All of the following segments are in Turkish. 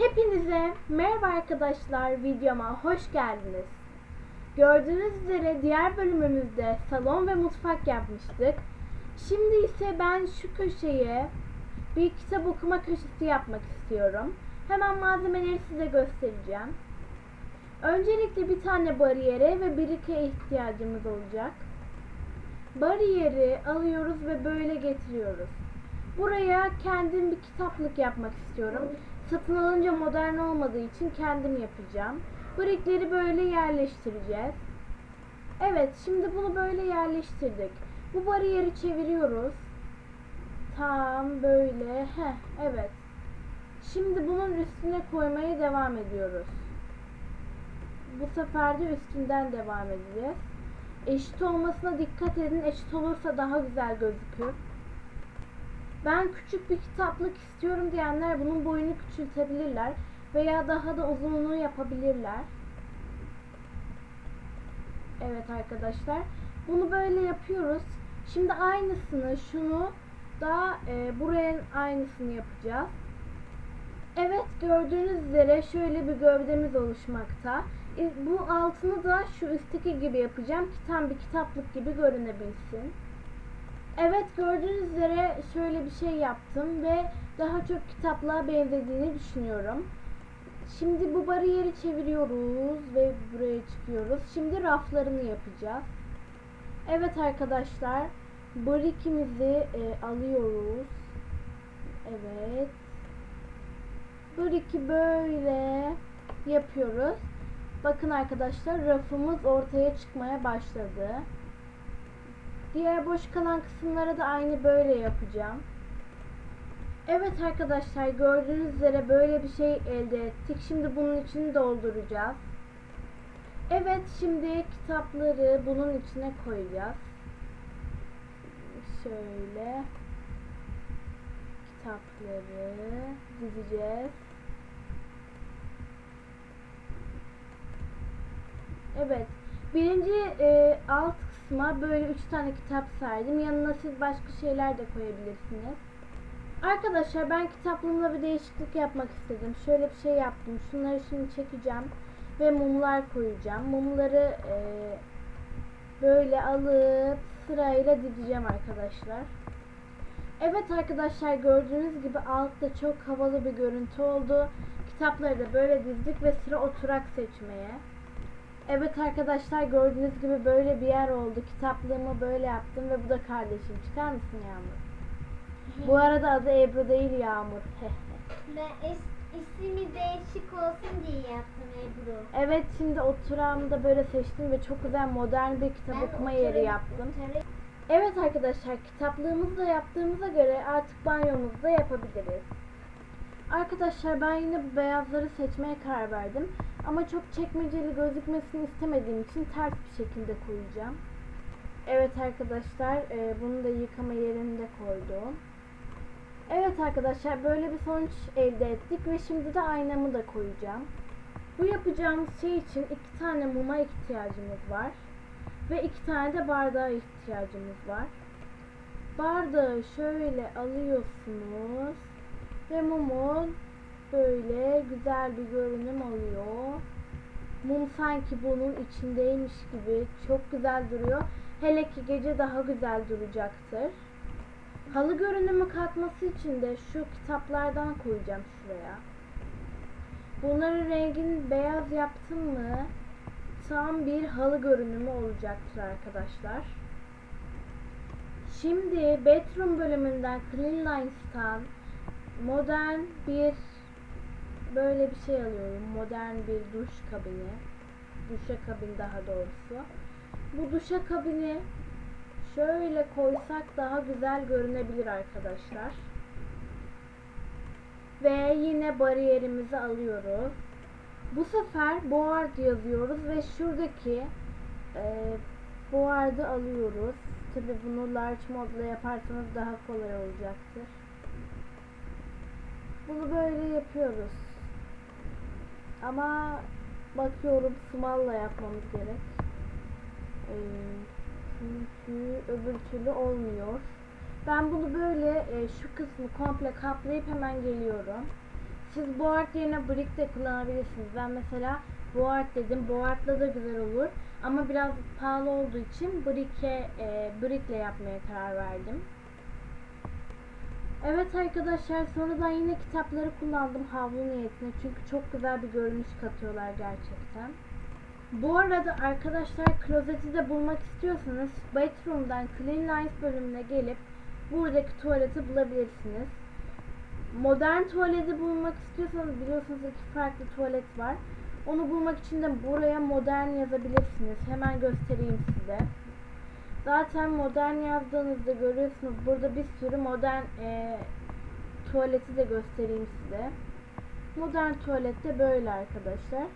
Hepinize merhaba arkadaşlar videoma hoş geldiniz. Gördüğünüz üzere diğer bölümümüzde salon ve mutfak yapmıştık. Şimdi ise ben şu köşeye bir kitap okuma köşesi yapmak istiyorum. Hemen malzemeleri size göstereceğim. Öncelikle bir tane bariyere ve birike ihtiyacımız olacak. Bariyeri alıyoruz ve böyle getiriyoruz. Buraya kendim bir kitaplık yapmak istiyorum. Satın alınca modern olmadığı için kendim yapacağım. Brikleri böyle yerleştireceğiz. Evet, şimdi bunu böyle yerleştirdik. Bu bariyeri çeviriyoruz. Tam böyle. Heh, evet. Şimdi bunun üstüne koymaya devam ediyoruz. Bu sefer de üstünden devam edeceğiz. Eşit olmasına dikkat edin. Eşit olursa daha güzel gözükür. Ben küçük bir kitaplık istiyorum diyenler bunun boyunu küçültebilirler veya daha da uzunluğu yapabilirler. Evet arkadaşlar. Bunu böyle yapıyoruz. Şimdi aynısını şunu da e, buraya aynısını yapacağız. Evet gördüğünüz üzere şöyle bir gövdemiz oluşmakta. E, bu altını da şu üstteki gibi yapacağım ki tam bir kitaplık gibi görünebilsin. Evet gördüğünüz üzere şöyle bir şey yaptım ve daha çok kitaplığa benzediğini düşünüyorum. Şimdi bu bariyeri çeviriyoruz ve buraya çıkıyoruz. Şimdi raflarını yapacağız. Evet arkadaşlar barikimizi e, alıyoruz. Evet. Bariki böyle yapıyoruz. Bakın arkadaşlar rafımız ortaya çıkmaya başladı. Diğer boş kalan kısımlara da aynı böyle yapacağım. Evet arkadaşlar gördüğünüz üzere böyle bir şey elde ettik. Şimdi bunun içini dolduracağız. Evet şimdi kitapları bunun içine koyacağız. Şöyle kitapları dizeceğiz. Evet. Birinci e, alt kısma böyle üç tane kitap serdim. Yanına siz başka şeyler de koyabilirsiniz. Arkadaşlar ben kitaplığımda bir değişiklik yapmak istedim. Şöyle bir şey yaptım. Şunları şimdi çekeceğim. Ve mumlar koyacağım. Mumları e, böyle alıp sırayla dizeceğim arkadaşlar. Evet arkadaşlar gördüğünüz gibi altta çok havalı bir görüntü oldu. Kitapları da böyle dizdik ve sıra oturak seçmeye. Evet arkadaşlar gördüğünüz gibi böyle bir yer oldu. Kitaplığımı böyle yaptım ve bu da kardeşim. Çıkar mısın Yağmur? Bu arada adı Ebru değil Yağmur. Ben is, ismi değişik olsun diye yaptım Ebru. evet şimdi oturağımı da böyle seçtim ve çok güzel modern bir kitap Ben okuma yeri yaptım. oturayım. Evet arkadaşlar kitaplığımızı da yaptığımıza göre artık banyomuzu da yapabiliriz. Arkadaşlar ben yine beyazları seçmeye karar verdim. Ama çok çekmeceli gözükmesini istemediğim için ters bir şekilde koyacağım. Evet arkadaşlar e, bunu da yıkama yerinde koydum. Evet arkadaşlar böyle bir sonuç elde ettik ve şimdi de aynamı da koyacağım. Bu yapacağımız şey için iki tane muma ihtiyacımız var. Ve iki tane de bardağa ihtiyacımız var. Bardağı şöyle alıyorsunuz ve mumun böyle güzel bir görünüm alıyor. Mum sanki bunun içindeymiş gibi çok güzel duruyor. Hele ki gece daha güzel duracaktır. Halı görünümü katması için de şu kitaplardan koyacağım şuraya. Bunların rengini beyaz yaptım mı tam bir halı görünümü olacaktır arkadaşlar. Şimdi bedroom bölümünden Clean Lines'tan modern bir böyle bir şey alıyorum. Modern bir duş kabini. Duşa kabin daha doğrusu. Bu duşa kabini şöyle koysak daha güzel görünebilir arkadaşlar. Ve yine bariyerimizi alıyoruz. Bu sefer board yazıyoruz ve şuradaki e, board'ı alıyoruz. Tabi bunu large modla yaparsanız daha kolay olacaktır. Bunu böyle yapıyoruz. Ama bakıyorum small'la yapmamız gerek. Ee, çünkü öbür türlü olmuyor. Ben bunu böyle e, şu kısmı komple kaplayıp hemen geliyorum. Siz board yerine brick de kullanabilirsiniz. Ben mesela board dedim. Board'la da güzel olur. Ama biraz pahalı olduğu için brick'e e, brick'le yapmaya karar verdim. Evet arkadaşlar sonradan yine kitapları kullandım havlu niyetine. Çünkü çok güzel bir görünüş katıyorlar gerçekten. Bu arada arkadaşlar klozeti de bulmak istiyorsanız Bathroom'dan Clean Lines bölümüne gelip buradaki tuvaleti bulabilirsiniz. Modern tuvaleti bulmak istiyorsanız biliyorsunuz iki farklı tuvalet var. Onu bulmak için de buraya modern yazabilirsiniz. Hemen göstereyim size. Zaten modern yazdığınızda görüyorsunuz burada bir sürü modern e, tuvaleti de göstereyim size. Modern tuvalette böyle arkadaşlar.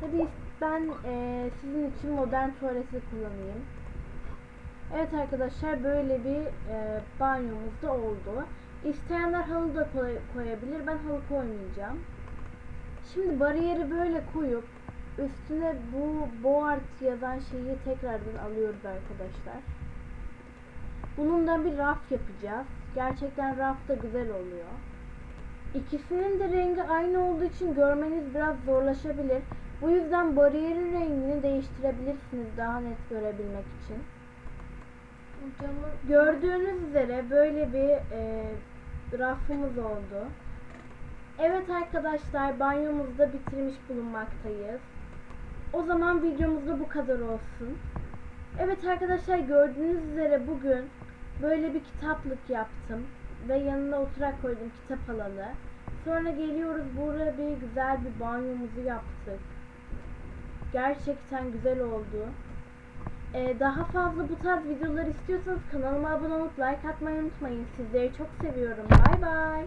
Hadi ben e, sizin için modern tuvaleti kullanayım. Evet arkadaşlar böyle bir e, banyomuz da oldu. İsteyenler halı da koy- koyabilir. Ben halı koymayacağım. Şimdi bariyeri böyle koyup üstüne bu board yazan şeyi tekrardan alıyoruz arkadaşlar. Bununla bir raf yapacağız. Gerçekten raf da güzel oluyor. İkisinin de rengi aynı olduğu için görmeniz biraz zorlaşabilir. Bu yüzden bariyerin rengini değiştirebilirsiniz daha net görebilmek için. Gördüğünüz üzere böyle bir e, rafımız oldu. Evet arkadaşlar banyomuzu da bitirmiş bulunmaktayız. O zaman videomuzda bu kadar olsun. Evet arkadaşlar gördüğünüz üzere bugün böyle bir kitaplık yaptım. Ve yanına oturak koydum kitap alanı. Sonra geliyoruz burada bir güzel bir banyomuzu yaptık. Gerçekten güzel oldu. Ee, daha fazla bu tarz videolar istiyorsanız kanalıma abone olup like atmayı unutmayın. Sizleri çok seviyorum. Bay bay.